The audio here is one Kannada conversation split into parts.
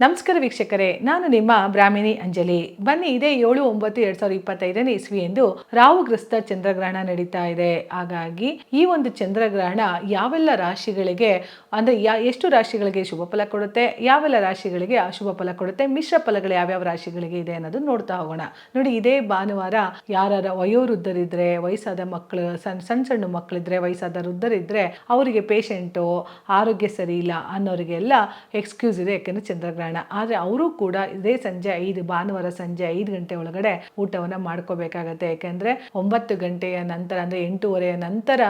ನಮಸ್ಕಾರ ವೀಕ್ಷಕರೇ, ನಾನು ನಿಮ್ಮ ಬ್ರಾಹ್ಮಿಣಿ ಅಂಜಲಿ. ಬನ್ನಿ, ಇದೇ ಏಳು ಒಂಬತ್ತು ಎರಡ್ ಸಾವಿರದ ಇಪ್ಪತ್ತೈದನೇ ಇಸ್ವಿ ಎಂದು ರಾಹುಗ್ರಸ್ತ ಚಂದ್ರಗ್ರಹಣ ನಡೀತಾ ಇದೆ. ಹಾಗಾಗಿ ಈ ಒಂದು ಚಂದ್ರಗ್ರಹಣ ಯಾವೆಲ್ಲ ರಾಶಿಗಳಿಗೆ, ಅಂದ್ರೆ ಯಾ, ಎಷ್ಟು ರಾಶಿಗಳಿಗೆ ಶುಭ ಫಲ ಕೊಡುತ್ತೆ, ಯಾವೆಲ್ಲ ರಾಶಿಗಳಿಗೆ ಅಶುಭ ಫಲ ಕೊಡುತ್ತೆ, ಮಿಶ್ರ ಫಲಗಳು ಯಾವ್ಯಾವ ರಾಶಿಗಳಿಗೆ ಇದೆ ಅನ್ನೋದು ನೋಡ್ತಾ ಹೋಗೋಣ. ನೋಡಿ, ಇದೇ ಭಾನುವಾರ ಯಾರ ವಯೋವೃದ್ಧರಿದ್ರೆ, ವಯಸ್ಸಾದ ಮಕ್ಕಳು ಸಣ್ಣ ಸಣ್ಣ ಸಣ್ಣ ಮಕ್ಕಳಿದ್ರೆ, ವಯಸ್ಸಾದ ವೃದ್ಧರಿದ್ರೆ, ಅವರಿಗೆ ಪೇಷಂಟು ಆರೋಗ್ಯ ಸರಿ ಇಲ್ಲ ಅನ್ನೋರಿಗೆಲ್ಲ ಎಕ್ಸ್ಕ್ಯೂಸ್ ಇದೆ. ಯಾಕೆಂದ್ರೆ ಚಂದ್ರಗ್ರಹಣ ಆದರೆ ಅವರು ಕೂಡ ಇದೇ ಸಂಜೆ ಐದು, ಭಾನುವಾರ ಸಂಜೆ ಐದು ಗಂಟೆ ಒಳಗಡೆ ಊಟವನ್ನು ಮಾಡ್ಕೋಬೇಕಾಗತ್ತೆ. ಯಾಕೆಂದ್ರೆ ಒಂಬತ್ತು ಗಂಟೆಯ ನಂತರ, ಅಂದ್ರೆ ಎಂಟೂವರೆಯ ನಂತರ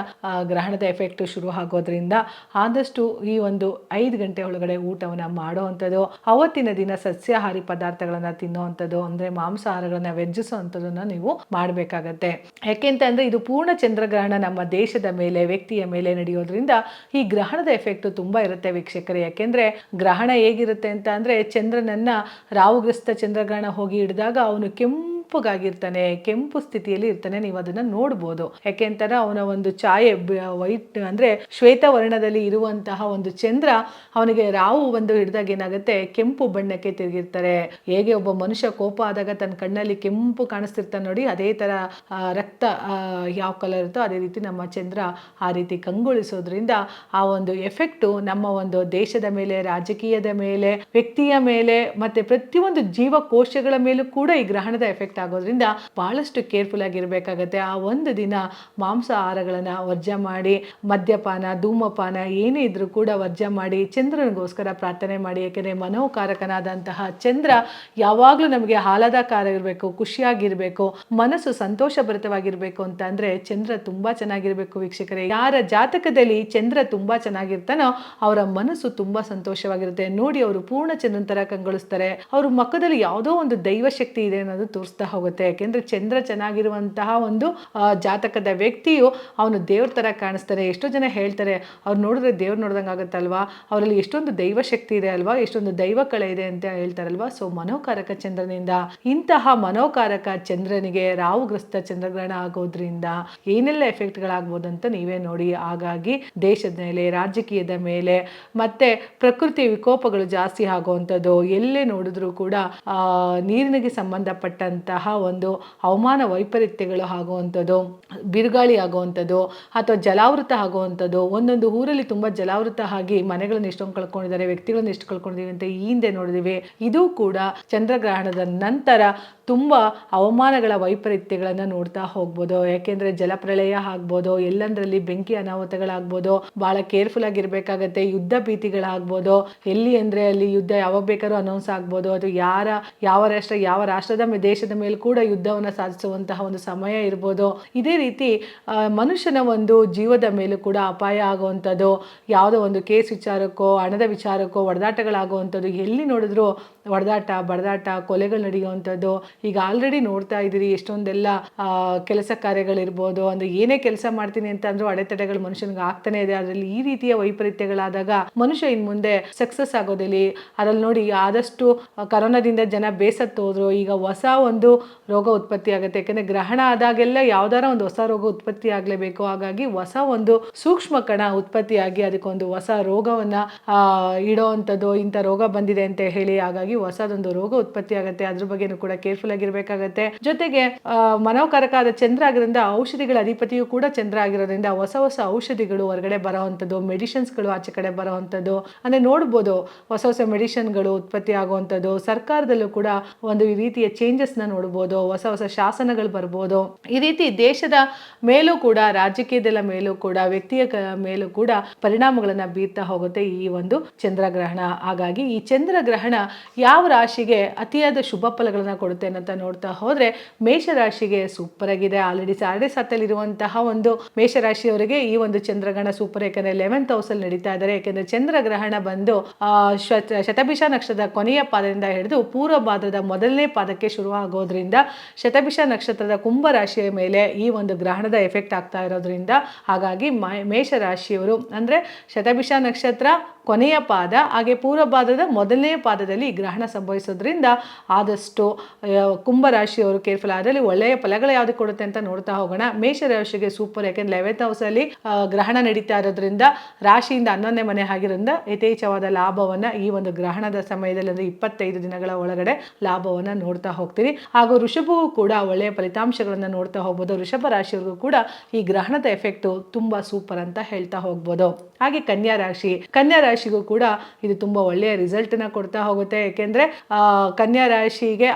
ಗ್ರಹಣದ ಎಫೆಕ್ಟ್ ಶುರು ಆಗೋದ್ರಿಂದ ಆದಷ್ಟು ಈ ಒಂದು ಐದು ಗಂಟೆ ಒಳಗಡೆ ಊಟವನ್ನು ಮಾಡುವಂಥದ್ದು, ಅವತ್ತಿನ ದಿನ ಸಸ್ಯಾಹಾರಿ ಪದಾರ್ಥಗಳನ್ನ ತಿನ್ನುವಂಥದ್ದು, ಅಂದ್ರೆ ಮಾಂಸಾಹಾರಗಳನ್ನ ವೆಜ್ಜಿಸುವಂಥದ್ದನ್ನ ನೀವು ಮಾಡಬೇಕಾಗತ್ತೆ. ಯಾಕೆಂತಂದರೆ ಇದು ಪೂರ್ಣ ಚಂದ್ರಗ್ರಹಣ ನಮ್ಮ ದೇಶದ ಮೇಲೆ, ವ್ಯಕ್ತಿಯ ಮೇಲೆ ನಡೆಯೋದ್ರಿಂದ ಈ ಗ್ರಹಣದ ಎಫೆಕ್ಟ್ ತುಂಬಾ ಇರುತ್ತೆ ವೀಕ್ಷಕರೇ. ಯಾಕೆಂದ್ರೆ ಗ್ರಹಣ ಹೇಗಿರುತ್ತೆ ಅಂತ ಅಂದ್ರೆ ಚಂದ್ರನನ್ನ ರಾಹುಗ್ರಸ್ತ ಚಂದ್ರಗ್ರಹಣ ಹೋಗಿ ಹಿಡಿದಾಗ ಅವನು ಕೆಂಪುಗಾಗಿರ್ತಾನೆ, ಕೆಂಪು ಸ್ಥಿತಿಯಲ್ಲಿ ಇರ್ತಾನೆ, ನೀವು ಅದನ್ನ ನೋಡ್ಬೋದು. ಯಾಕೆಂತಾರೆ ಅವನ ಒಂದು ಛಾಯೆ ವೈಟ್ ಅಂದ್ರೆ ಶ್ವೇತ ವರ್ಣದಲ್ಲಿ ಇರುವಂತಹ ಒಂದು ಚಂದ್ರ, ಅವನಿಗೆ ರಾವು ಬಂದು ಹಿಡಿದಾಗ ಏನಾಗುತ್ತೆ, ಕೆಂಪು ಬಣ್ಣಕ್ಕೆ ತಿರುಗಿರ್ತಾರೆ. ಹೇಗೆ ಒಬ್ಬ ಮನುಷ್ಯ ಕೋಪ ಆದಾಗ ತನ್ನ ಕಣ್ಣಲ್ಲಿ ಕೆಂಪು ಕಾಣಿಸ್ತಿರ್ತಾನೆ ನೋಡಿ, ಅದೇ ತರ ರಕ್ತ ಯಾವ ಕಲರ್ ಇರುತ್ತೋ ಅದೇ ರೀತಿ ನಮ್ಮ ಚಂದ್ರ ಆ ರೀತಿ ಕಂಗೊಳಿಸೋದ್ರಿಂದ ಆ ಒಂದು ಎಫೆಕ್ಟು ನಮ್ಮ ಒಂದು ದೇಶದ ಮೇಲೆ, ರಾಜಕೀಯದ ಮೇಲೆ, ವ್ಯಕ್ತಿಯ ಮೇಲೆ, ಮತ್ತೆ ಪ್ರತಿಯೊಂದು ಜೀವಕೋಶಗಳ ಮೇಲೂ ಕೂಡ ಈ ಗ್ರಹಣದ ಎಫೆಕ್ಟ್ ಆಗೋದ್ರಿಂದ ಬಹಳಷ್ಟು ಕೇರ್ಫುಲ್ ಆಗಿರ್ಬೇಕಾಗತ್ತೆ. ಆ ಒಂದು ದಿನ ಮಾಂಸಾಹಾರಗಳನ್ನು ವರ್ಜ ಮಾಡಿ, ಮದ್ಯಪಾನ, ಧೂಮಪಾನ ಏನೇ ಇದ್ರೂ ಕೂಡ ವರ್ಜ ಮಾಡಿ, ಚಂದ್ರನಿಗೋಸ್ಕರ ಪ್ರಾರ್ಥನೆ ಮಾಡಿ ಏಕೆಂದರೆ ಮನೋಕಾರಕನಾದಂತಹ ಚಂದ್ರ ಯಾವಾಗಲೂ ನಮಗೆ ಆಹ್ಲಾದಕಾರ ಇರಬೇಕು, ಖುಷಿಯಾಗಿರ್ಬೇಕು, ಮನಸ್ಸು ಸಂತೋಷಭರಿತವಾಗಿರ್ಬೇಕು ಅಂತ ಅಂದ್ರೆ ಚಂದ್ರ ತುಂಬಾ ಚೆನ್ನಾಗಿರ್ಬೇಕು ವೀಕ್ಷಕರೇ. ಯಾರ ಜಾತಕದಲ್ಲಿ ಚಂದ್ರ ತುಂಬಾ ಚೆನ್ನಾಗಿರ್ತಾನೋ ಅವರ ಮನಸ್ಸು ತುಂಬಾ ಸಂತೋಷವಾಗಿರುತ್ತೆ. ನೋಡಿ ಅವರು ಪೂರ್ಣ ಚಂದ್ರನ ತರ ಕಂಗೊಳಿಸ್ತಾರೆ. ಅವ್ರ ಮಕ್ಕದಲ್ಲಿ ಯಾವುದೋ ಒಂದು ದೈವ ಶಕ್ತಿ ಇದೆ ಅನ್ನೋದು ತೋರಿಸ್ತಾ ಹೋಗುತ್ತೆ. ಯಾಕೆಂದ್ರೆ ಚಂದ್ರ ಚೆನ್ನಾಗಿರುವಂತಹ ಒಂದು ಜಾತಕದ ವ್ಯಕ್ತಿಯು ಅವನು ದೇವ್ರ ತರ ಕಾಣಿಸ್ತಾರೆ ಎಷ್ಟೋ ಜನ ಹೇಳ್ತಾರೆ, ಅವ್ರು ನೋಡಿದ್ರೆ ದೇವ್ರು ನೋಡ್ದಂಗೆ ಆಗುತ್ತಲ್ವಾ? ಅವರಲ್ಲಿ ಎಷ್ಟೊಂದು ದೈವ ಶಕ್ತಿ ಇದೆ ಅಲ್ವಾ? ಎಷ್ಟೊಂದು ದೈವ ಕಳೆ ಇದೆ ಅಂತ ಹೇಳ್ತಾರಲ್ವಾ? ಸೊ ಮನೋಕಾರಕ ಚಂದ್ರನಿಂದ, ಇಂತಹ ಮನೋಕಾರಕ ಚಂದ್ರನಿಗೆ ರಾಹುಗ್ರಸ್ತ ಚಂದ್ರಗ್ರಹಣ ಆಗೋದ್ರಿಂದ ಏನೆಲ್ಲ ಎಫೆಕ್ಟ್ಗಳಾಗ್ಬೋದು ಅಂತ ನೀವೇ ನೋಡಿ. ಹಾಗಾಗಿ ದೇಶದ ಮೇಲೆ, ರಾಜಕೀಯದ ಮೇಲೆ, ಮತ್ತೆ ಪ್ರಕೃತಿ ವಿಕೋಪಗಳು ಜಾಸ್ತಿ ಆಗುವಂಥದ್ದು, ಎಲ್ಲೇ ನೋಡಿದ್ರೂ ಕೂಡ ನೀರಿನಿಗೆ ಸಂಬಂಧಪಟ್ಟಂತಹ ಒಂದು ಹವಾಮಾನ ವೈಪರೀತ್ಯಗಳು ಆಗುವಂಥದ್ದು, ಬಿರುಗಾಳಿ ಆಗುವಂಥದ್ದು ಅಥವಾ ಜಲಾವೃತ ಆಗುವಂಥದ್ದು, ಒಂದೊಂದು ಊರಲ್ಲಿ ತುಂಬ ಜಲಾವೃತ ಆಗಿ ಮನೆಗಳನ್ನ ಎಷ್ಟೊಂದು ಕಳ್ಕೊಂಡಿದ್ದಾರೆ, ವ್ಯಕ್ತಿಗಳನ್ನ ಎಷ್ಟು ಕಳ್ಕೊಂಡಿದ್ದೀವಿ ಅಂತ ಈ ಹಿಂದೆ ನೋಡಿದಿವಿ. ಇದು ಕೂಡ ಚಂದ್ರಗ್ರಹಣದ ನಂತರ ತುಂಬ ಹವಾಮಾನಗಳ ವೈಪರೀತ್ಯಗಳನ್ನ ನೋಡ್ತಾ ಹೋಗ್ಬೋದು. ಯಾಕೆಂದ್ರೆ ಜಲಪ್ರಳಯ ಆಗ್ಬೋದು, ಎಲ್ಲಂದ್ರಲ್ಲಿ ಬೆಂಕಿ ಅನಾಹುತಗಳಾಗ್ಬೋದು ಭಾಳ ಕೇರ್ಫುಲ್ ಆಗಿರ್ಬೇಕಾಗತ್ತೆ, ಯುದ್ಧ ಭೀತಿಗಳಾಗ್ಬೋದು, ಎಲ್ಲಿ ಅಂದ್ರೆ ಅಲ್ಲಿ ಯುದ್ಧ ಯಾವಾಗ ಬೇಕಾದ್ರೂ ಅನೌನ್ಸ್ ಆಗ್ಬೋದು. ಅಥವಾ ಯಾರ, ಯಾವ ರಾಷ್ಟ್ರ, ಯಾವ ರಾಷ್ಟ್ರದ ದೇಶದ ಮೇಲೆ ಕೂಡ ಯುದ್ಧವನ್ನು ಸಾಧಿಸುವಂತಹ ಒಂದು ಸಮಯ ಇರ್ಬೋದು. ಇದೇ ರೀತಿ ಮನುಷ್ಯನ ಒಂದು ಜೀವದ ಮೇಲೂ ಕೂಡ ಅಪಾಯ ಆಗುವಂಥದ್ದು, ಯಾವುದೋ ಒಂದು ಕೇಸ್ ವಿಚಾರಕ್ಕೋ, ಹಣದ ವಿಚಾರಕ್ಕೋ ಒಡೆದಾಟಗಳಾಗುವಂಥದ್ದು ಎಲ್ಲಿ ನೋಡಿದ್ರು ಹೊಡೆದಾಟ ಬಡದಾಟ ಕೊಲೆಗಳು ನಡೆಯುವಂಥದ್ದು. ಈಗ ಆಲ್ರೆಡಿ ನೋಡ್ತಾ ಇದ್ದೀರಿ ಎಷ್ಟೊಂದೆಲ್ಲ ಕೆಲಸ ಕಾರ್ಯಗಳಿರ್ಬೋದು. ಅಂದ್ರೆ ಏನೇ ಕೆಲಸ ಮಾಡ್ತೀನಿ ಅಂತ ಅಂದ್ರೂ ಅಡೆತಡೆಗಳು ಮನುಷ್ಯನಿಗೆ ಆಗ್ತಾನೆ ಇದೆ. ಅದರಲ್ಲಿ ಈ ರೀತಿಯ ವೈಪರೀತ್ಯಗಳಾದಾಗ ಮನುಷ್ಯ ಇನ್ ಮುಂದೆ ಸಕ್ಸಸ್ ಆಗೋದಿಲ್ಲ. ಅದರಲ್ಲಿ ನೋಡಿ ಆದಷ್ಟು ಕರೋನಾದಿಂದ ಜನ ಬೇಸತ್ತು ಹೋದ್ರು. ಈಗ ಹೊಸ ಒಂದು ರೋಗ ಉತ್ಪತ್ತಿ ಆಗುತ್ತೆ. ಯಾಕಂದ್ರೆ ಗ್ರಹಣ ಆದಾಗೆಲ್ಲ ಯಾವ್ದಾರ ಒಂದು ಹೊಸ ರೋಗ ಉತ್ಪತ್ತಿ ಆಗ್ಲೇಬೇಕು. ಹಾಗಾಗಿ ಹೊಸ ಒಂದು ಸೂಕ್ಷ್ಮ ಕಣ ಉತ್ಪತ್ತಿಯಾಗಿ ಅದಕ್ಕೊಂದು ಹೊಸ ರೋಗವನ್ನ ಆ, ಇಡೋವಂಥದ್ದು ಇಂಥ ರೋಗ ಬಂದಿದೆ ಅಂತ ಹೇಳಿ. ಹಾಗಾಗಿ ಹೊಸದೊಂದು ರೋಗ ಉತ್ಪತ್ತಿ ಆಗುತ್ತೆ, ಅದ್ರ ಬಗ್ಗೆನೂ ಕೂಡ ಕೇರ್ಫುಲ್ ಆಗಿರ್ಬೇಕಾಗತ್ತೆ. ಜೊತೆಗೆ ಮನೋಕಾರಕ ಆದ ಚಂದ್ರ ಆಗಿರೋದ್ರಿಂದ ಔಷಧಿಗಳ ಅಧಿಪತಿಯು ಕೂಡ ಚಂದ್ರ ಆಗಿರೋದ್ರಿಂದ ಹೊಸ ಹೊಸ ಔಷಧಿಗಳು ಹೊರಗಡೆ ಬರೋವಂಥದ್ದು ಮೆಡಿಸಿನ್ಸ್ಗಳು ಆಚೆ ಕಡೆ ಬರೋವಂಥದ್ದು. ಅಂದ್ರೆ ನೋಡ್ಬೋದು, ಹೊಸ ಹೊಸ ಮೆಡಿಸಿನ್ಗಳು ಉತ್ಪತ್ತಿ ಆಗುವಂಥದ್ದು. ಸರ್ಕಾರದಲ್ಲೂ ಕೂಡ ಒಂದು ರೀತಿಯ ಚೇಂಜಸ್ನ ನೋಡ್ಬೋದು, ಹೊಸ ಹೊಸ ಶಾಸನಗಳು ಬರ್ಬೋದು. ಈ ರೀತಿ ದೇಶದ ಮೇಲೂ ಕೂಡ ರಾಜಕೀಯದ ಮೇಲೂ ಕೂಡ, ವ್ಯಕ್ತಿಯ ಮೇಲೂ ಕೂಡ ಪರಿಣಾಮಗಳನ್ನ ಬೀರ್ತಾ ಹೋಗುತ್ತೆ ಈ ಒಂದು ಚಂದ್ರಗ್ರಹಣ. ಹಾಗಾಗಿ ಈ ಚಂದ್ರಗ್ರಹಣ ಯಾವ ರಾಶಿಗೆ ಅತಿಯಾದ ಶುಭ ಫಲಗಳನ್ನು ಕೊಡುತ್ತೆ ಅಂತ ನೋಡ್ತಾ ಹೋದ್ರೆ ಮೇಷರಾಶಿಗೆ ಸೂಪರ್ ಆಗಿದೆ. ಆಲ್ರೆಡಿ ಸತ್ತಲ್ಲಿ ಸತ್ತಲ್ಲಿರುವಂತಹ ಒಂದು ಮೇಷರಾಶಿಯವರಿಗೆ ಈ ಒಂದು ಚಂದ್ರಗ್ರಹಣ ಸೂಪರ್ ಯಾಕಂದ್ರೆ ಲೆವೆಂತ್ ಹೌಸ್ ಅಲ್ಲಿ ನಡೀತಾ ಇದ್ದಾರೆ. ಯಾಕೆಂದರೆ ಚಂದ್ರಗ್ರಹಣ ಬಂದು ಶತಭಿಷ ನಕ್ಷತ್ರದ ಕೊನೆಯ ಪಾದದಿಂದ ಹಿಡಿದು ಪೂರ್ವ ಪಾದದ ಮೊದಲನೇ ಪಾದಕ್ಕೆ ಶುರು ಆಗೋದ್ರಿಂದ ಇರೋದ್ರಿಂದ ಶತಭಿಷ ನಕ್ಷತ್ರದ ಕುಂಭ ರಾಶಿಯ ಮೇಲೆ ಈ ಒಂದು ಗ್ರಹಣದ ಎಫೆಕ್ಟ್ ಆಗ್ತಾ ಇರೋದ್ರಿಂದ ಹಾಗಾಗಿ ಮೇಷರಾಶಿಯವರು ಮೇಷ ರಾಶಿಯವರು ಅಂದರೆ ಶತಭಿಷ ನಕ್ಷತ್ರ ಕೊನೆಯ ಪಾದ, ಹಾಗೆ ಪೂರ್ವ ಪಾದದ ಮೊದಲನೇ ಪಾದದಲ್ಲಿ ಈ ಗ್ರಹಣ ಸಂಭವಿಸೋದ್ರಿಂದ ಆದಷ್ಟು ಕುಂಭರಾಶಿಯವರು ಕುಂಭ ರಾಶಿಯವರು ಕೇರ್ಫುಲ್ ಅದರಲ್ಲಿ ಒಳ್ಳೆಯ ಫಲಗಳು ಯಾವುದು ಕೊಡುತ್ತೆ ಅಂತ ನೋಡ್ತಾ ಹೋಗೋಣ. ಮೇಷ ರಾಶಿಗೆ ಸೂಪರ್, ಯಾಕೆಂದ್ರೆ ಲೆವೆಂತ್ ಹೌಸಲ್ಲಿ ಗ್ರಹಣ ನಡೀತಾ ಇರೋದ್ರಿಂದ ರಾಶಿಯಿಂದ ಹನ್ನೊಂದನೇ ಮನೆ ಆಗಿರೋದ್ರಿಂದ ಯಥೇಚ್ಛವಾದ ಲಾಭವನ್ನ ಈ ಒಂದು ಗ್ರಹಣದ ಸಮಯದಲ್ಲಿ ಅಂದರೆ ಇಪ್ಪತ್ತೈದು ದಿನಗಳ ಒಳಗಡೆ ಲಾಭವನ್ನ ನೋಡ್ತಾ ಹೋಗ್ತೀರಿ. ಹಾಗೂ ಋಷಭವು ಕೂಡ ಒಳ್ಳೆಯ ಫಲಿತಾಂಶಗಳನ್ನು ನೋಡ್ತಾ ಹೋಗ್ಬೋದು. ಋಷಭ ರಾಶಿಯವರಿಗೂ ಕೂಡ ಈ ಗ್ರಹಣದ ಎಫೆಕ್ಟು ತುಂಬಾ ಸೂಪರ್ ಅಂತ ಹೇಳ್ತಾ ಹೋಗ್ಬೋದು. ಹಾಗೆ ಕನ್ಯಾ ರಾಶಿ, ಕನ್ಯಾ ರಾಶಿಗೂ ಕೂಡ ಇದು ತುಂಬಾ ಒಳ್ಳೆಯ ರಿಸಲ್ಟ್ನ ಕೊಡ್ತಾ ಹೋಗುತ್ತೆ. ಆ, ಕನ್ಯಾ ರಾಶಿಗೆ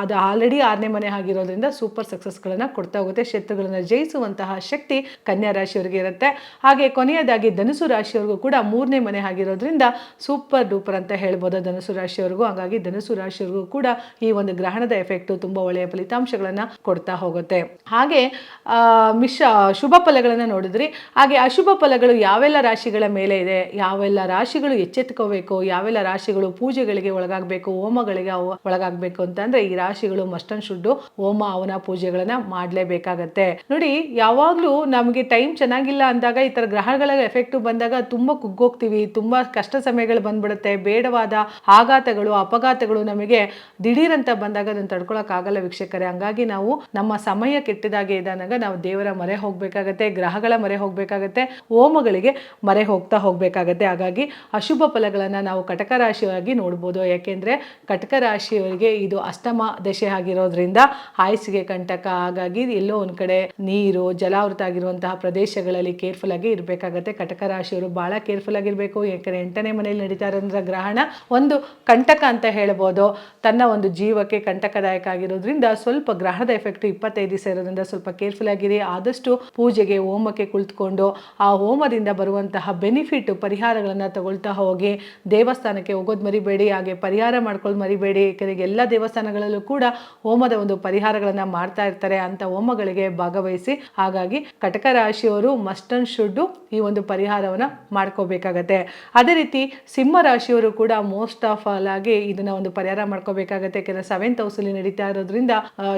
ಅದು ಆಲ್ರೆಡಿ ಆರನೇ ಮನೆ ಆಗಿರೋದ್ರಿಂದ ಸೂಪರ್ ಸಕ್ಸಸ್ಗಳನ್ನು ಕೊಡ್ತಾ ಹೋಗುತ್ತೆ. ಶತ್ರುಗಳನ್ನು ಜಯಿಸುವಂತಹ ಶಕ್ತಿ ಕನ್ಯಾ ರಾಶಿಯವರಿಗೆ ಇರುತ್ತೆ. ಹಾಗೆ ಕೊನೆಯದಾಗಿ ಧನುಸು ರಾಶಿಯವರಿಗೂ ಕೂಡ ಮೂರನೇ ಮನೆ ಆಗಿರೋದ್ರಿಂದ ಸೂಪರ್ ಡೂಪರ್ ಅಂತ ಹೇಳ್ಬೋದು ಧನುಸು ರಾಶಿಯವರಿಗೂ. ಹಾಗಾಗಿ ಧನುಸು ರಾಶಿಯವರಿಗೂ ಕೂಡ ಈ ಒಂದು ಗ್ರಹಣದ ಎಫೆಕ್ಟ್ ತುಂಬಾ ಒಳ್ಳೆಯ ಫಲಿತಾಂಶಗಳನ್ನ ಕೊಡ್ತಾ ಹೋಗುತ್ತೆ. ಹಾಗೆ ಆ, ಮಿಶ್ರ ಶುಭ ಫಲಗಳನ್ನ ನೋಡಿದ್ರಿ. ಹಾಗೆ ಅಶುಭ ಫಲಗಳು ಯಾವೆಲ್ಲ ರಾಶಿಗಳ ಮೇಲೆ ಇದೆ? ಯಾವೆಲ್ಲ ರಾಶಿಗಳು ಎಚ್ಚೆತ್ಕೋಬೇಕು? ಯಾವೆಲ್ಲ ರಾಶಿಗಳು ಪೂಜೆಗಳಿಗೆ ಒಳಗಾಗಬೇಕು, ಹೋಮಗಳಿಗೆ ಅವು ಒಳಗಾಗಬೇಕು ಅಂತಂದ್ರೆ ಈ ರಾಶಿಗಳು ಮಸ್ಟನ್ ಶುಡ್ಡು ಹೋಮ, ಅವನ ಪೂಜೆಗಳನ್ನ ಮಾಡಲೇಬೇಕಾಗತ್ತೆ. ನೋಡಿ, ಯಾವಾಗಲೂ ನಮಗೆ ಟೈಮ್ ಚೆನ್ನಾಗಿಲ್ಲ ಅಂದಾಗ ಈ ಥರ ಗ್ರಹಗಳ ಎಫೆಕ್ಟ್ ಬಂದಾಗ ತುಂಬ ಕುಗ್ಗೋಗ್ತೀವಿ, ತುಂಬ ಕಷ್ಟ ಸಮಯಗಳು ಬಂದ್ಬಿಡುತ್ತೆ, ಬೇಡವಾದ ಆಘಾತಗಳು, ಅಪಘಾತಗಳು ನಮಗೆ ದಿಢೀರ್ ಅಂತ ಬಂದಾಗ ಅದನ್ನು ತಡ್ಕೊಳಕ್ಕಾಗಲ್ಲ ವೀಕ್ಷಕರೇ. ಹಂಗಾಗಿ ನಾವು ನಮ್ಮ ಸಮಯ ಕೆಟ್ಟದಾಗೆ ಇದ್ದಾಗ ನಾವು ದೇವರ ಮರೆ ಹೋಗ್ಬೇಕಾಗತ್ತೆ, ಗ್ರಹಗಳ ಮರೆ ಹೋಗ್ಬೇಕಾಗತ್ತೆ, ಹೋಮಗಳಿಗೆ ಮರೆ ಹೋಗ್ತಾ ಹೋಗ್ಬೇಕಾಗತ್ತೆ. ಹಾಗಾಗಿ ಅಶುಭ ಫಲಗಳನ್ನ ನಾವು ಕಟಕ ರಾಶಿಯಾಗಿ ನೋಡ್ಬೋದು. ಯಾಕೆಂದ್ರೆ ಕಟಕ ರಾಶಿಯವರಿಗೆ ಇದು ಅಷ್ಟಮ ದಶೆ ಆಗಿರೋದ್ರಿಂದ ಆಯಸ್ಸಿಗೆ ಕಂಟಕ, ಹಾಗಾಗಿ ಎಲ್ಲೋ ಒಂದು ಕಡೆ ನೀರು, ಜಲಾವೃತ ಆಗಿರುವಂತಹ ಪ್ರದೇಶಗಳಲ್ಲಿ ಕೇರ್ಫುಲ್ ಆಗಿ ಇರಬೇಕಾಗತ್ತೆ. ಕಟಕ ರಾಶಿಯವರು ಬಹಳ ಕೇರ್ಫುಲ್ ಆಗಿರಬೇಕು. ಏಕೆಂದರೆ ಎಂಟನೇ ಮನೆಯಲ್ಲಿ ನಡೀತಾ ಇರೋದ್ರ ಗ್ರಹಣ ಒಂದು ಕಂಟಕ ಅಂತ ಹೇಳ್ಬೋದು. ತನ್ನ ಒಂದು ಜೀವಕ್ಕೆ ಕಂಟಕದಾಯಕ ಆಗಿರೋದ್ರಿಂದ ಸ್ವಲ್ಪ ಗ್ರಹದ ಎಫೆಕ್ಟ್ ಇಪ್ಪತ್ತೈದು ದಿವಸ ಇರೋದ್ರಿಂದ ಸ್ವಲ್ಪ ಕೇರ್ಫುಲ್ ಆಗಿರಿ. ಆದಷ್ಟು ಪೂಜೆಗೆ, ಹೋಮಕ್ಕೆ ಕುಳಿತುಕೊಂಡು ಆ ಹೋಮದಿಂದ ಬರುವಂತಹ ಬೆನಿಫಿಟ್ ಪರಿಹಾರಗಳನ್ನು ತಗೊಳ್ತಾ ಹೋಗಿ. ದೇವಸ್ಥಾನಕ್ಕೆ ಹೋಗೋದು ಮರಿಬೇಡಿ. ಹಾಗೆ ಪರಿಹಾರ ಮಾಡ್ಕೊಳ್ಳೋದು ಮರಿಬೇಡಿ. ಏಕೆಂದರೆ ಎಲ್ಲ ದೇವಸ್ಥಾನಗಳಲ್ಲೂ ಕೂಡ ಹೋಮದ ಒಂದು ಪರಿಹಾರಗಳನ್ನು ಮಾಡ್ತಾ ಇರ್ತಾರೆ ಅಂತ ಹೋಮಗಳಿಗೆ ಭಾಗವಹಿಸಿ. ಹಾಗಾಗಿ ಕಟಕ ರಾಶಿಯವರು ಮಸ್ಟ್ ಅಂಡ್ ಶುಡ್ಡು ಈ ಒಂದು ಪರಿಹಾರವನ್ನು ಮಾಡ್ಕೋಬೇಕಾಗತ್ತೆ. ಅದೇ ರೀತಿ ಸಿಂಹ ರಾಶಿಯವರು ಕೂಡ ಮೋಸ್ಟ್ ಆಫ್ ಆಲ್ ಆಗಿ ಇದನ್ನ ಒಂದು ಪರಿಹಾರ ಮಾಡ್ಕೋಬೇಕಾಗತ್ತೆ. ಯಾಕೆಂದರೆ ಸೆವೆಂತ್ ಹೌಸಲ್ಲಿ ನಡೀತಾ ಇರೋದ್ರಿಂದ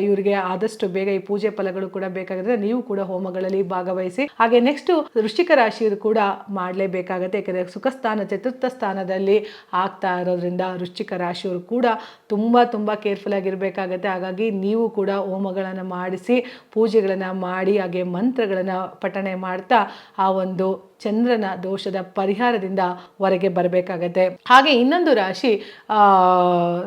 ಇವರಿಗೆ ಆದಷ್ಟು ಬೇಗ ಈ ಪೂಜೆ ಫಲಗಳು ಕೂಡ ಬೇಕಾಗುತ್ತೆ. ನೀವು ಕೂಡ ಹೋಮಗಳಲ್ಲಿ ಭಾಗವಹಿಸಿ. ಹಾಗೆ ನೆಕ್ಸ್ಟ್ ವೃಶ್ಚಿಕ ರಾಶಿಯವರು ಕೂಡ ಮಾಡಲೇಬೇಕಾಗತ್ತೆ. ಯಾಕೆಂದರೆ ಸುಖ ಸ್ಥಾನ ಚತುರ್ಥ ಸ್ಥಾನದಲ್ಲಿ ಆಗ್ತಾ ಇರೋದ್ರಿಂದ ವೃಶ್ಚಿಕ ರಾಶಿಯವರು ಕೂಡ ತುಂಬ ತುಂಬ ಕೇರ್ಫುಲ್ ಆಗಿರಬೇಕಾಗತ್ತೆ. ಹಾಗಾಗಿ ನೀವು ಕೂಡ ಹೋಮಗಳನ್ನು ಮಾಡಿಸಿ, ಪೂಜೆಗಳನ್ನು ಮಾಡಿ, ಹಾಗೆ ಮಂತ್ರಗಳನ್ನು ಪಠಣೆ ಮಾಡ್ತಾ ಆ ಒಂದು ಚಂದ್ರನ ದೋಷದ ಪರಿಹಾರದಿಂದ ಹೊರಗೆ ಬರಬೇಕಾಗತ್ತೆ. ಹಾಗೆ ಇನ್ನೊಂದು ರಾಶಿ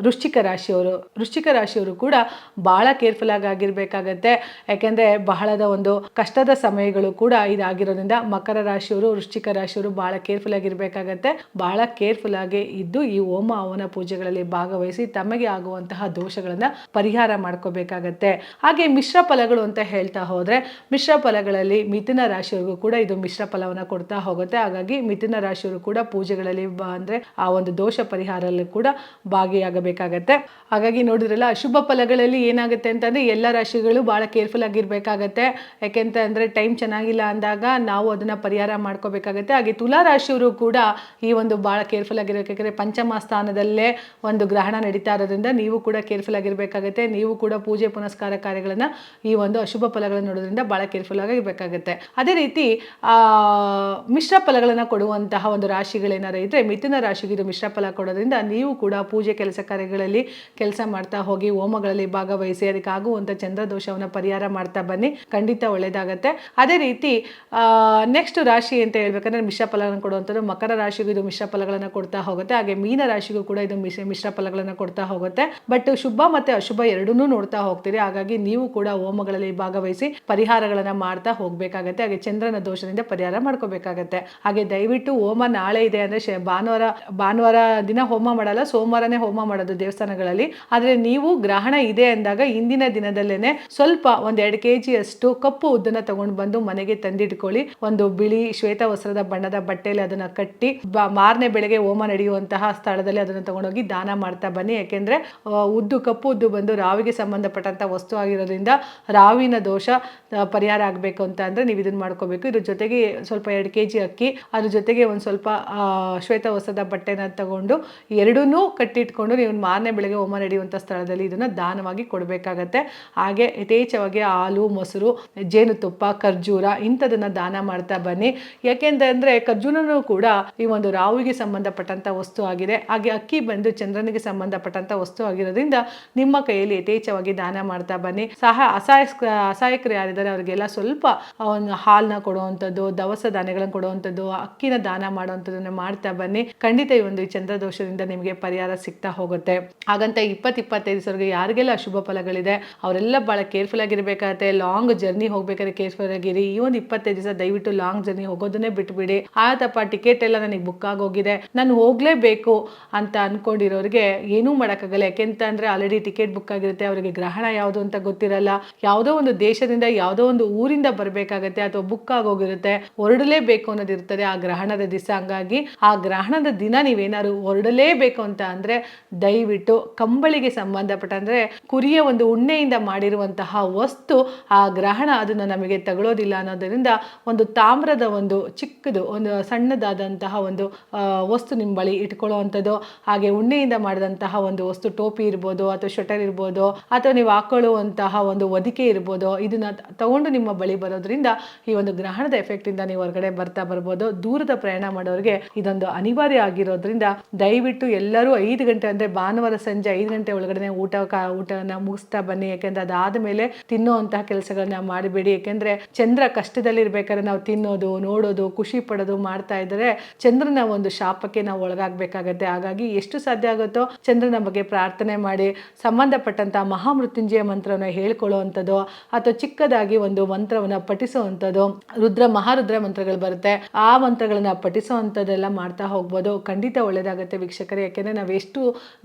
ವೃಶ್ಚಿಕ ರಾಶಿಯವರು. ವೃಶ್ಚಿಕ ರಾಶಿಯವರು ಕೂಡ ಬಹಳ ಕೇರ್ಫುಲ್ ಆಗಿ ಆಗಿರ್ಬೇಕಾಗತ್ತೆ. ಯಾಕೆಂದರೆ ಬಹಳದ ಒಂದು ಕಷ್ಟದ ಸಮಯಗಳು ಕೂಡ ಇದಾಗಿರೋದ್ರಿಂದ ಮಕರ ರಾಶಿಯವರು, ವೃಶ್ಚಿಕ ರಾಶಿಯವರು ಬಹಳ ಕೇರ್ಫುಲ್ ಆಗಿರಬೇಕಾಗತ್ತೆ. ಬಹಳ ಕೇರ್ಫುಲ್ ಆಗಿ ಇದ್ದು ಈ ಹೋಮ ಹವನ ಪೂಜೆಗಳಲ್ಲಿ ಭಾಗವಹಿಸಿ ತಮಗೆ ಆಗುವಂತಹ ದೋಷಗಳನ್ನ ಪರಿಹಾರ ಮಾಡ್ಕೋಬೇಕಾಗತ್ತೆ. ಹಾಗೆ ಮಿಶ್ರ ಫಲಗಳು ಅಂತ ಹೇಳ್ತಾ ಹೋದರೆ, ಮಿಶ್ರ ಫಲಗಳಲ್ಲಿ ಮಿಥುನ ರಾಶಿಯವರಿಗೂ ಕೂಡ ಇದು ಮಿಶ್ರ ಫಲವನ್ನ ಕೊಡ್ತಾ ಹೋಗುತ್ತೆ. ಹಾಗಾಗಿ ಮಿಥುನ ರಾಶಿಯವರು ಕೂಡ ಪೂಜೆಗಳಲ್ಲಿ ಅಂದ್ರೆ ಆ ಒಂದು ದೋಷ ಪರಿಹಾರಲ್ಲೂ ಕೂಡ ಭಾಗಿಯಾಗಬೇಕಾಗತ್ತೆ. ಹಾಗಾಗಿ ನೋಡಿದ್ರಲ್ಲ ಅಶುಭ ಫಲಗಳಲ್ಲಿ ಏನಾಗುತ್ತೆ ಅಂತಂದ್ರೆ ಎಲ್ಲ ರಾಶಿಗಳು ಬಹಳ ಕೇರ್ಫುಲ್ ಆಗಿರ್ಬೇಕಾಗತ್ತೆ. ಯಾಕೆಂತ ಅಂದ್ರೆ ಟೈಮ್ ಚೆನ್ನಾಗಿಲ್ಲ ಅಂದಾಗ ನಾವು ಅದನ್ನ ಪರಿಹಾರ ಮಾಡ್ಕೋಬೇಕಾಗತ್ತೆ. ಹಾಗೆ ತುಲಾ ರಾಶಿಯವರು ಕೂಡ ಈ ಒಂದು ಬಹಳ ಕೇರ್ಫುಲ್ ಆಗಿರ್ಬೇಕು. ಪಂಚಮ ಸ್ಥಾನದಲ್ಲೇ ಒಂದು ಗ್ರಹಣ ನಡೀತಾ ಇರೋದ್ರಿಂದ ನೀವು ಕೂಡ ಕೇರ್ಫುಲ್ ಆಗಿರ್ಬೇಕಾಗತ್ತೆ. ನೀವು ಕೂಡ ಪೂಜೆ ಪುನಸ್ಕಾರ ಕಾರ್ಯಗಳನ್ನ ಈ ಒಂದು ಅಶುಭ ಫಲಗಳನ್ನು ನೋಡೋದ್ರಿಂದ ಬಹಳ ಕೇರ್ಫುಲ್ ಆಗಿರ್ಬೇಕಾಗತ್ತೆ. ಅದೇ ರೀತಿ, ಆ ಮಿಶ್ರ ಫಲಗಳನ್ನು ಕೊಡುವಂತಹ ಒಂದು ರಾಶಿಗಳೇನಾರ ಇದ್ರೆ ಮಿಥುನ ರಾಶಿಗೆ ಇದು ಮಿಶ್ರ ಫಲ ಕೊಡೋದ್ರಿಂದ ನೀವು ಕೂಡ ಪೂಜೆ ಕೆಲಸ ಕಾರ್ಯಗಳಲ್ಲಿ ಕೆಲಸ ಮಾಡ್ತಾ ಹೋಗಿ, ಹೋಮಗಳಲ್ಲಿ ಭಾಗವಹಿಸಿ, ಅದಕ್ಕೆ ಚಂದ್ರ ಚಂದ್ರದೋಷವನ್ನು ಪರಿಹಾರ ಮಾಡ್ತಾ ಬನ್ನಿ. ಖಂಡಿತ ಒಳ್ಳೇದಾಗತ್ತೆ. ಅದೇ ರೀತಿ ನೆಕ್ಸ್ಟ್ ರಾಶಿ ಅಂತ ಹೇಳ್ಬೇಕಂದ್ರೆ ಮಿಶ್ರ ಫಲಗಳನ್ನು ಕೊಡುವಂಥದ್ದು ಮಕರ ರಾಶಿಗೂ ಇದು ಮಿಶ್ರ ಫಲಗಳನ್ನು ಕೊಡ್ತಾ ಹೋಗುತ್ತೆ. ಹಾಗೆ ಮೀನ ರಾಶಿಗೂ ಕೂಡ ಇದು ಮಿಶ್ರ ಮಿಶ್ರ ಫಲಗಳನ್ನು ಕೊಡ್ತಾ ಹೋಗುತ್ತೆ. ಬಟ್ ಶುಭ ಮತ್ತೆ ಅಶುಭ ಎರಡನ್ನೂ ನೋಡ್ತಾ ಹೋಗ್ತೀರಿ. ಹಾಗಾಗಿ ನೀವು ಕೂಡ ಹೋಮಗಳಲ್ಲಿ ಭಾಗವಹಿಸಿ ಪರಿಹಾರಗಳನ್ನು ಮಾಡ್ತಾ ಹೋಗಬೇಕಾಗತ್ತೆ. ಹಾಗೆ ಚಂದ್ರನ ದೋಷದಿಂದ ಪರಿಹಾರ ಮಾಡ್ಕೋಬೇಕಾಗತ್ತೆ ಹಾಗೆ ದಯವಿಟ್ಟು ಹೋಮ ನಾಳೆ ಇದೆ ಅಂದ್ರೆ ಭಾನುವಾರ ಭಾನುವಾರ ದಿನ ಹೋಮ ಮಾಡಲ್ಲ, ಸೋಮವಾರನೇ ಹೋಮ ಮಾಡೋದು ದೇವಸ್ಥಾನಗಳಲ್ಲಿ. ಆದರೆ ನೀವು ಗ್ರಹಣ ಇದೆ ಅಂದಾಗ ಇಂದಿನ ದಿನದಲ್ಲೇ ಸ್ವಲ್ಪ ಒಂದೆರಡು ಕೆ ಅಷ್ಟು ಕಪ್ಪು ಉದ್ದನ್ನ ತಗೊಂಡು ಬಂದು ಮನೆಗೆ ತಂದಿಟ್ಕೊಳ್ಳಿ. ಒಂದು ಬಿಳಿ ಶ್ವೇತ ವಸ್ತ್ರದ ಬಣ್ಣದ ಬಟ್ಟೆಯಲ್ಲಿ ಅದನ್ನ ಕಟ್ಟಿ ಮಾರನೇ ಬೆಳಗ್ಗೆ ಹೋಮ ನಡೆಯುವಂತಹ ಸ್ಥಳದಲ್ಲಿ ಅದನ್ನು ತಗೊಂಡೋಗಿ ದಾನ ಮಾಡ್ತಾ ಬನ್ನಿ. ಯಾಕೆಂದ್ರೆ ಉದ್ದು ಕಪ್ಪು ಉದ್ದು ಬಂದು ರಾವಿಗೆ ಸಂಬಂಧಪಟ್ಟಂತ ವಸ್ತು ಆಗಿರೋದ್ರಿಂದ ರಾವಿನ ದೋಷ ಪರಿಹಾರ ಆಗಬೇಕು ಅಂತ ಅಂದ್ರೆ ನೀವು ಇದನ್ನ ಮಾಡ್ಕೋಬೇಕು. ಇದ್ರ ಜೊತೆಗೆ ಸ್ವಲ್ಪ ಎರಡು ಕೆ ಜಿ ಅಕ್ಕಿ, ಅದ್ರ ಜೊತೆಗೆ ಒಂದು ಸ್ವಲ್ಪ ಶ್ವೇತ ಹೊಸದ ಬಟ್ಟೆನ ತಗೊಂಡು ಎರಡನ್ನೂ ಕಟ್ಟಿಟ್ಕೊಂಡು ನೀವು ಮಾರನೇ ಬೆಳಗ್ಗೆ ಹೋಮ ನಡೆಯುವಂಥ ಸ್ಥಳದಲ್ಲಿ ಇದನ್ನ ದಾನವಾಗಿ ಕೊಡಬೇಕಾಗತ್ತೆ. ಹಾಗೆ ಯಥೇಚ್ಛವಾಗಿ ಹಾಲು, ಮೊಸರು, ಜೇನುತುಪ್ಪ, ಖರ್ಜೂರ ಇಂಥದನ್ನು ದಾನ ಮಾಡ್ತಾ ಬನ್ನಿ. ಯಾಕೆಂತಂದರೆ ಖರ್ಜೂರನು ಕೂಡ ಈ ಒಂದು ರಾಹುಗೆ ಸಂಬಂಧಪಟ್ಟಂಥ ವಸ್ತು ಆಗಿದೆ. ಹಾಗೆ ಅಕ್ಕಿ ಬಂದು ಚಂದ್ರನಿಗೆ ಸಂಬಂಧಪಟ್ಟಂಥ ವಸ್ತು ಆಗಿರೋದ್ರಿಂದ ನಿಮ್ಮ ಕೈಯಲ್ಲಿ ಯಥೇಚ್ಛವಾಗಿ ದಾನ ಮಾಡ್ತಾ ಬನ್ನಿ. ಸಹ ಅಸಹಾಯ ಅಸಹಾಯಕರು ಯಾರಿದ್ದಾರೆ, ಅವರಿಗೆಲ್ಲ ಸ್ವಲ್ಪ ಒಂದು ಹಾಲನ್ನ ಕೊಡುವಂಥದ್ದು, ದವಸ ಧಾನ್ಯಗಳನ್ನು ಕೊಡುವಂಥದ್ದು, ಅಕ್ಕಿನ ದಾನ ಮಾಡುವಂಥದ್ದನ್ನ ಮಾಡ್ತಾ ಬನ್ನಿ. ಖಂಡಿತ ಈ ಒಂದು ಚಂದ್ರ ದೋಷದಿಂದ ನಿಮಗೆ ಪರಿಹಾರ ಸಿಗ್ತಾ ಹೋಗುತ್ತೆ. ಹಾಗಂತ ಇಪ್ಪತ್ತು ಇಪ್ಪತ್ತೈದು ಸಾವಿರ ಯಾರಿಗೆಲ್ಲ ಅಶುಭ ಫಲಗಳಿದೆ, ಅವರೆಲ್ಲ ಭಾಳ ಕೇರ್ಫುಲ್ ಆಗಿರ್ಬೇಕಾಗತ್ತೆ. ಲಾಂಗ್ ಜರ್ನಿ ಹೋಗ್ಬೇಕಾದ್ರೆ ಕೇರ್ಫುಲ್ ಆಗಿರಿ. ಈ ಒಂದು ಇಪ್ಪತ್ತೈದು ದಿವಸ ದಯವಿಟ್ಟು ಲಾಂಗ್ ಜರ್ನಿ ಹೋಗೋದನ್ನೇ ಬಿಟ್ಬಿಡಿ. ಆಯ್ತಪ್ಪ ಟಿಕೆಟ್ ಎಲ್ಲ ನನಗೆ ಬುಕ್ ಆಗೋಗಿದೆ. ನಾನು ಹೋಗಲೇಬೇಕು ಅಂತ ಅನ್ಕೊಂಡಿರೋರಿಗೆ ಏನೂ ಮಾಡೋಕ್ಕಾಗಲ್ಲ. ಯಾಕೆಂತ ಅಂದರೆ ಆಲ್ರೆಡಿ ಟಿಕೆಟ್ ಬುಕ್ ಆಗಿರುತ್ತೆ. ಅವರಿಗೆ ಗ್ರಹಣ ಯಾವುದು ಅಂತ ಗೊತ್ತಿರಲ್ಲ. ಯಾವುದೋ ಒಂದು ದೇಶದಿಂದ, ಯಾವುದೋ ಒಂದು ಊರಿಂದ ಬರಬೇಕಾಗತ್ತೆ. ಅಥವಾ ಬುಕ್ ಆಗೋಗಿರುತ್ತೆ. ಹೊರಡಲೇಬೇಕು. ಅನ್ನೋದು ಇರ್ತದೆ, ಆ ಗ್ರಹಣದ ದಿವಸ ಹಂಗಾಗಿ ಆ ಗ್ರಹಣದ ದಿನ ನೀವೇನಾದ್ರು ಹೊರಡಲೇಬೇಕು ಅಂತ ಅಂದರೆ, ದಯವಿಟ್ಟು ಕಂಬಳಿಗೆ ಸಂಬಂಧಪಟ್ಟ ಅಂದರೆ, ಕುರಿಯ ಒಂದು ಉಣ್ಣೆಯಿಂದ ಮಾಡಿರುವಂತಹ ವಸ್ತು, ಆ ಗ್ರಹಣ ಅದನ್ನು ನಮಗೆ ತಗೊಳ್ಳೋದಿಲ್ಲ ಅನ್ನೋದರಿಂದ ಒಂದು ತಾಮ್ರದ ಒಂದು ಚಿಕ್ಕದು, ಒಂದು ಸಣ್ಣದಾದಂತಹ ಒಂದು ವಸ್ತು ನಿಮ್ಮ ಬಳಿ ಇಟ್ಕೊಳ್ಳುವಂಥದ್ದು. ಹಾಗೆ ಉಣ್ಣೆಯಿಂದ ಮಾಡಿದಂತಹ ಒಂದು ವಸ್ತು, ಟೋಪಿ ಇರ್ಬೋದು ಅಥವಾ ಶಟರ್ ಇರ್ಬೋದು ಅಥವಾ ನೀವು ಹಾಕೊಳ್ಳುವಂತಹ ಒಂದು ಒದಿಕೆ ಇರ್ಬೋದು, ಇದನ್ನ ತಗೊಂಡು ನಿಮ್ಮ ಬಳಿ ಬರೋದ್ರಿಂದ ಈ ಒಂದು ಗ್ರಹಣದ ಎಫೆಕ್ಟಿಂದ ನೀವು ಹೊರಗಡೆ ಬರ್ತಾ ಬರ್ಬೋದು. ದೂರದ ಪ್ರಯಾಣ ಮಾಡೋರಿಗೆ ಇದೊಂದು ಅನಿವಾರ್ಯ ಆಗಿರೋದ್ರಿಂದ ದಯವಿಟ್ಟು ಎಲ್ಲರೂ ಐದು ಗಂಟೆ ಅಂದ್ರೆ ಭಾನುವಾರ ಸಂಜೆ ಐದು ಗಂಟೆ ಒಳಗಡೆ ಊಟ ಊಟನ ಮುಗಿಸ್ತಾ ಬನ್ನಿ. ಯಾಕೆಂದ್ರೆ ಅದಾದ ಮೇಲೆ ತಿನ್ನುವಂತಹ ಕೆಲಸಗಳನ್ನ ಮಾಡಬೇಡಿ. ಯಾಕೆಂದ್ರೆ ಚಂದ್ರ ಕಷ್ಟದಲ್ಲಿ ಇರ್ಬೇಕಾದ್ರೆ ನಾವು ತಿನ್ನೋದು, ನೋಡೋದು, ಖುಷಿ ಪಡೋದು ಮಾಡ್ತಾ ಇದ್ರೆ ಚಂದ್ರನ ಒಂದು ಶಾಪಕ್ಕೆ ನಾವು ಒಳಗಾಗಬೇಕಾಗತ್ತೆ. ಹಾಗಾಗಿ ಎಷ್ಟು ಸಾಧ್ಯ ಆಗುತ್ತೋ ಚಂದ್ರನ ಬಗ್ಗೆ ಪ್ರಾರ್ಥನೆ ಮಾಡಿ ಸಂಬಂಧಪಟ್ಟಂತಹ ಮಹಾಮೃತ್ಯುಂಜಯ ಮಂತ್ರವನ್ನು ಹೇಳ್ಕೊಳ್ಳುವಂಥದ್ದು ಅಥವಾ ಚಿಕ್ಕದಾಗಿ ಒಂದು ಮಂತ್ರವನ್ನು ಪಠಿಸುವಂಥದ್ದು ರುದ್ರ, ಮಹಾರುದ್ರ ಮಂತ್ರಗಳು ಆ ಮಂತ್ರಗಳನ್ನ ಪಠಿಸುವಂಥದ್ದೆಲ್ಲ ಮಾಡ್ತಾ ಹೋಗ್ಬೋದು. ಖಂಡಿತ ಒಳ್ಳೇದಾಗುತ್ತೆ ವೀಕ್ಷಕರೇ. ಯಾಕೆಂದರೆ ನಾವು ಎಷ್ಟು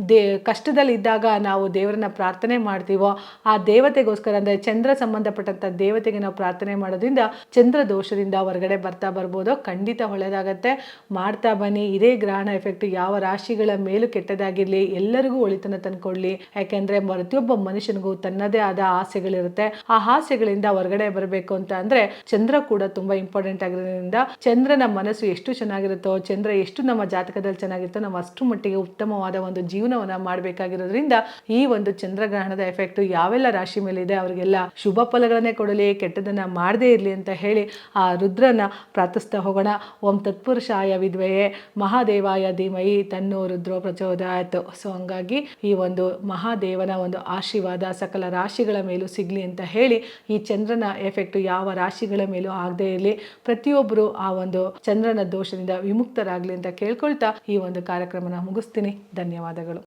ದೇ, ಕಷ್ಟದಲ್ಲಿದ್ದಾಗ ನಾವು ದೇವರನ್ನ ಪ್ರಾರ್ಥನೆ ಮಾಡ್ತೀವೋ, ಆ ದೇವತೆಗೋಸ್ಕರ ಅಂದರೆ ಚಂದ್ರ ಸಂಬಂಧಪಟ್ಟಂಥ ದೇವತೆಗೆ ನಾವು ಪ್ರಾರ್ಥನೆ ಮಾಡೋದ್ರಿಂದ ಚಂದ್ರ ದೋಷದಿಂದ ಹೊರಗಡೆ ಬರ್ತಾ ಬರ್ಬೋದು. ಖಂಡಿತ ಒಳ್ಳೇದಾಗತ್ತೆ. ಮಾಡ್ತಾ ಬನ್ನಿ. ಇದೇ ಗ್ರಹಣ ಎಫೆಕ್ಟ್ ಯಾವ ರಾಶಿಗಳ ಮೇಲೂ ಕೆಟ್ಟದಾಗಿರಲಿ, ಎಲ್ಲರಿಗೂ ಒಳಿತನ ತಂದ್ಕೊಡ್ಲಿ ಯಾಕೆಂದರೆ ಪ್ರತಿಯೊಬ್ಬ ಮನುಷ್ಯನಿಗೂ ತನ್ನದೇ ಆದ ಆಸೆಗಳಿರುತ್ತೆ. ಆ ಆಸೆಗಳಿಂದ ಹೊರಗಡೆ ಬರಬೇಕು ಅಂತ ಅಂದರೆ ಚಂದ್ರ ಕೂಡ ತುಂಬ ಇಂಪಾರ್ಟೆಂಟ್ ಆಗಿರೋದ್ರಿಂದ ಚಂದ್ರನ ಮನಸ್ಸು ಎಷ್ಟು ಚೆನ್ನಾಗಿರುತ್ತೋ, ಚಂದ್ರ ಎಷ್ಟು ನಮ್ಮ ಜಾತಕದಲ್ಲಿ ಚೆನ್ನಾಗಿರುತ್ತೋ, ನಾವು ಅಷ್ಟು ಮಟ್ಟಿಗೆ ಉತ್ತಮವಾದ ಒಂದು ಜೀವನವನ್ನು ಮಾಡಬೇಕಾಗಿರೋದ್ರಿಂದ ಈ ಒಂದು ಚಂದ್ರಗ್ರಹಣದ ಎಫೆಕ್ಟ್ ಯಾವೆಲ್ಲ ರಾಶಿ ಮೇಲೆ ಇದೆ ಅವರಿಗೆಲ್ಲ ಶುಭ ಫಲಗಳನ್ನೇ ಕೊಡಲಿ, ಕೆಟ್ಟದನ್ನ ಮಾಡದೇ ಇರಲಿ ಅಂತ ಹೇಳಿ ಆ ರುದ್ರನ ಪ್ರಾರ್ಥಿಸ್ತಾ ಹೋಗೋಣ. ಓಂ ತತ್ಪುರುಷಾಯ ವಿದ್ವೆಯೇ ಮಹಾದೇವಾಯ ಧೀಮಯಿ ತನ್ನೋ ರುದ್ರೋ ಪ್ರಚೋದಾಯತ್. ಸೊ ಹಂಗಾಗಿ ಈ ಒಂದು ಮಹಾದೇವನ ಒಂದು ಆಶೀರ್ವಾದ ಸಕಲ ರಾಶಿಗಳ ಮೇಲೂ ಸಿಗಲಿ ಅಂತ ಹೇಳಿ ಈ ಚಂದ್ರನ ಎಫೆಕ್ಟ್ ಯಾವ ರಾಶಿಗಳ ಮೇಲೂ ಆಗದೇ ಇರಲಿ ಪ್ರತಿಯೊಬ್ಬರು ಆ ಒಂದು ಚಂದ್ರನ ದೋಷದಿಂದ ವಿಮುಕ್ತರಾಗಲಿ ಅಂತ ಕೇಳ್ಕೊಳ್ತಾ ಈ ಒಂದು ಕಾರ್ಯಕ್ರಮನ ಮುಗಿಸ್ತೀನಿ. ಧನ್ಯವಾದಗಳು.